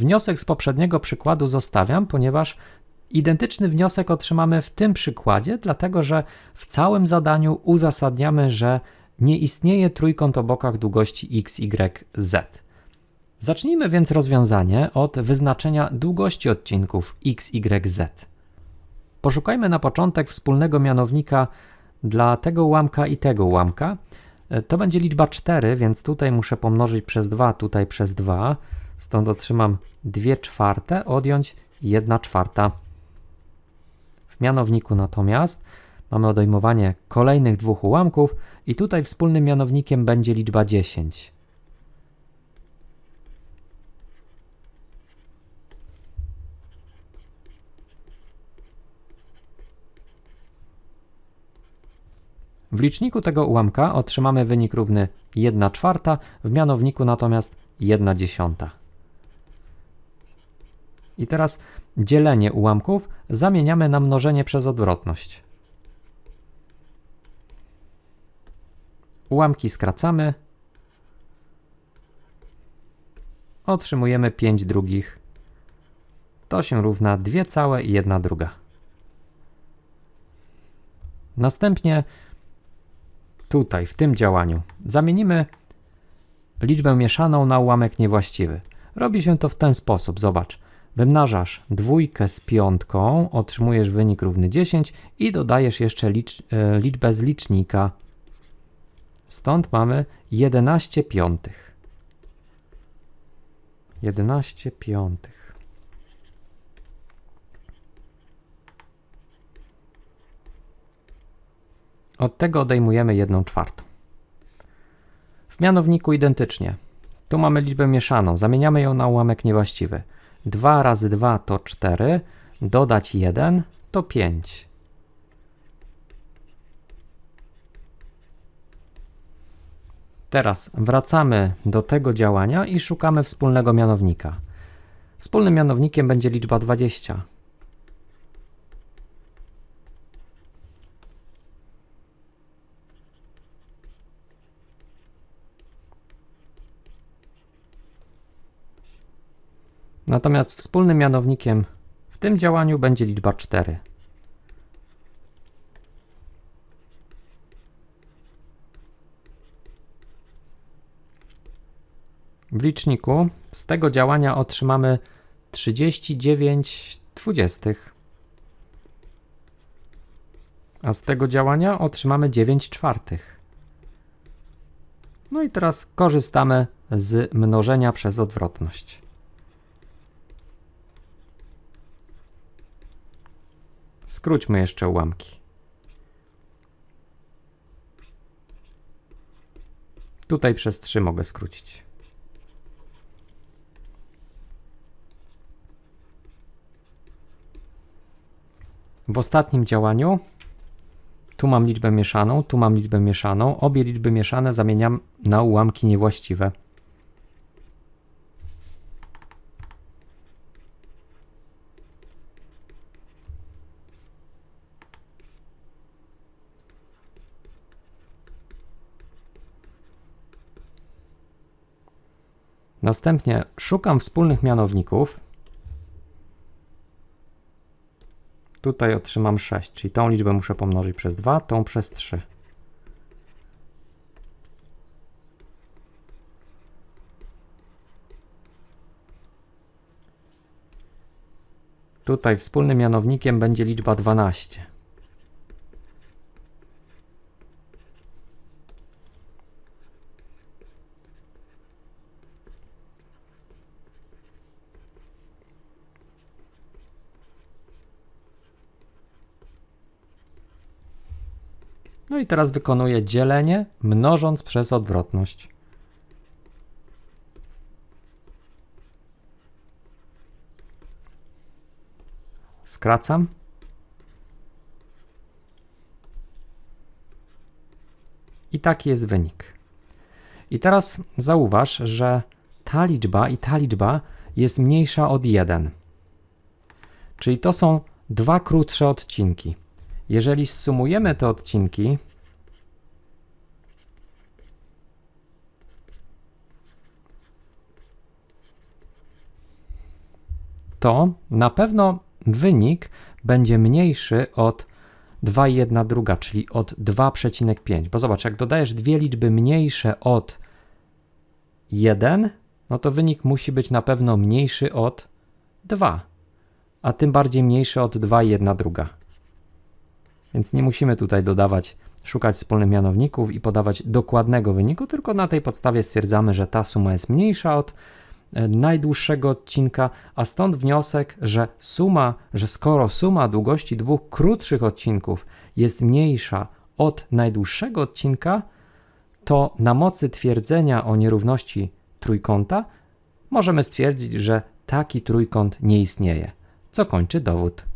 Wniosek z poprzedniego przykładu zostawiam, ponieważ identyczny wniosek otrzymamy w tym przykładzie, dlatego że w całym zadaniu uzasadniamy, że nie istnieje trójkąt o bokach długości x, y, z. Zacznijmy więc rozwiązanie od wyznaczenia długości odcinków x, y, z. Poszukajmy na początek wspólnego mianownika dla tego ułamka i tego ułamka. To będzie liczba 4, więc tutaj muszę pomnożyć przez 2, tutaj przez 2. Stąd otrzymam 2 czwarte, odjąć 1 czwarta. W mianowniku natomiast mamy odejmowanie kolejnych dwóch ułamków i tutaj wspólnym mianownikiem będzie liczba 10. W liczniku tego ułamka otrzymamy wynik równy 1 czwarta, w mianowniku natomiast 1 dziesiąta. I teraz dzielenie ułamków zamieniamy na mnożenie przez odwrotność. Ułamki skracamy. Otrzymujemy 5 drugich. To się równa 2 całe i 1 druga. Następnie tutaj, w tym działaniu, zamienimy liczbę mieszaną na ułamek niewłaściwy. Robi się to w ten sposób, zobacz. Wymnażasz dwójkę z piątką, otrzymujesz wynik równy 10 i dodajesz jeszcze licz, e, liczbę z licznika. Stąd mamy 11 piątych. 11 piątych. Od tego odejmujemy 1 czwartą. W mianowniku identycznie. Tu mamy liczbę mieszaną, zamieniamy ją na ułamek niewłaściwy. 2 razy 2 to 4, dodać 1 to 5. Teraz wracamy do tego działania i szukamy wspólnego mianownika. Wspólnym mianownikiem będzie liczba 20. Natomiast wspólnym mianownikiem w tym działaniu będzie liczba 4. W liczniku z tego działania otrzymamy 39 dwudziestych. A z tego działania otrzymamy 9 czwartych. No i teraz korzystamy z mnożenia przez odwrotność. Skróćmy jeszcze ułamki. Tutaj przez 3 mogę skrócić. W ostatnim działaniu tu mam liczbę mieszaną, tu mam liczbę mieszaną. Obie liczby mieszane zamieniam na ułamki niewłaściwe. Następnie szukam wspólnych mianowników. Tutaj otrzymam 6, czyli tą liczbę muszę pomnożyć przez 2, tą przez 3. Tutaj wspólnym mianownikiem będzie liczba 12. No i teraz wykonuję dzielenie, mnożąc przez odwrotność. Skracam. I taki jest wynik. I teraz zauważ, że ta liczba i ta liczba jest mniejsza od 1. Czyli to są dwa krótsze odcinki. Jeżeli zsumujemy te odcinki, to na pewno wynik będzie mniejszy od 2,1 druga, czyli od 2,5. Bo zobacz, jak dodajesz dwie liczby mniejsze od 1, no to wynik musi być na pewno mniejszy od 2, a tym bardziej mniejszy od 2,1 druga. Więc nie musimy tutaj dodawać, szukać wspólnych mianowników i podawać dokładnego wyniku, tylko na tej podstawie stwierdzamy, że ta suma jest mniejsza od e, najdłuższego odcinka, a stąd wniosek, że suma, że skoro suma długości dwóch krótszych odcinków jest mniejsza od najdłuższego odcinka, to na mocy twierdzenia o nierówności trójkąta możemy stwierdzić, że taki trójkąt nie istnieje, co kończy dowód.